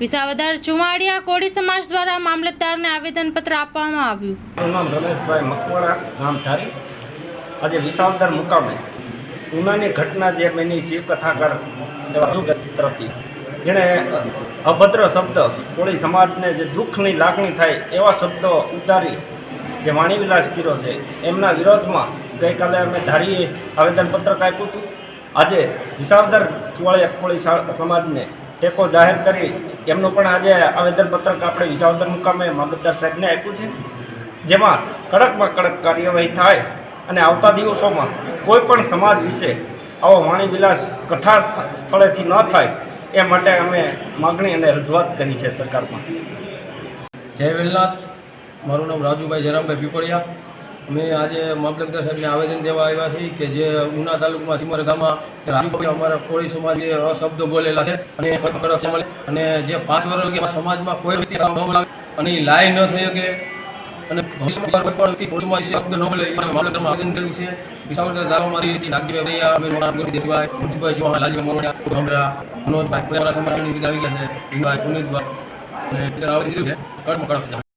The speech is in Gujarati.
વિસાવદર ચુમાડિયા કોળી સમાજ દ્વારા મામલતદારને આવેદનપત્ર આપવામાં આવ્યું. નામ રમેશભાઈ મકવાડા ગામ ધારી. આજે વિસાવદર મુકામે ઉનાની ઘટના જે એની શિવ કથાકાર એવા રાજુ તરફથી જેણે અભદ્ર શબ્દ કોળી સમાજને જે દુઃખની લાગણી થાય એવા શબ્દો ઉચ્ચારી જે વાણીવિલાસ કર્યો છે, એમના વિરોધમાં ગઈકાલે અમે ધારીએ આવેદનપત્ર આપ્યું હતું. આજે વિસાવદર ચુવાળિયા કોળી સમાજને ટેકો જાહેર કરી એમનું પણ આજે આવેદનપત્રક આપણે વિસાવદર મુકામે મામલતદાર સાહેબને આપ્યું છે, જેમાં કડકમાં કડક કાર્યવાહી થાય અને આવતા દિવસોમાં કોઈ પણ સમાજ વિશે આવો વાણીવિલાસ કથા સ્થળેથી ન થાય એ માટે અમે માગણી અને રજૂઆત કરી છે સરકારમાં. જય વેલનાથ. મારું નામ રાજુભાઈ જયરામભાઈ પીપળિયા. અમે આજે મામલતદાર સાહેબને આવેદન દેવા આવ્યા છીએ કે જે ઉના તાલુકામાં સીમર ગામમાં અમારા કોળી સમાજે અશબ્દો બોલેલા છે અને. અને જે પાંચ વર્ષ સમાજમાં કોઈ વ્યક્તિ અને એ લાય ન થઈ શકે. અને શબ્દ ન બોલે મામલતદારમાં આવેદન કર્યું છે. વિસાવદર દાવામાંથી નાગજીભાઈ ભૈયા મુંજીભાઈ ચૌહાણ, લાલજી મોરડિયા મનોજભાઈ બધા સમાજની વિધ આવી ગયા છે. પુનિતભાઈ, અને છે.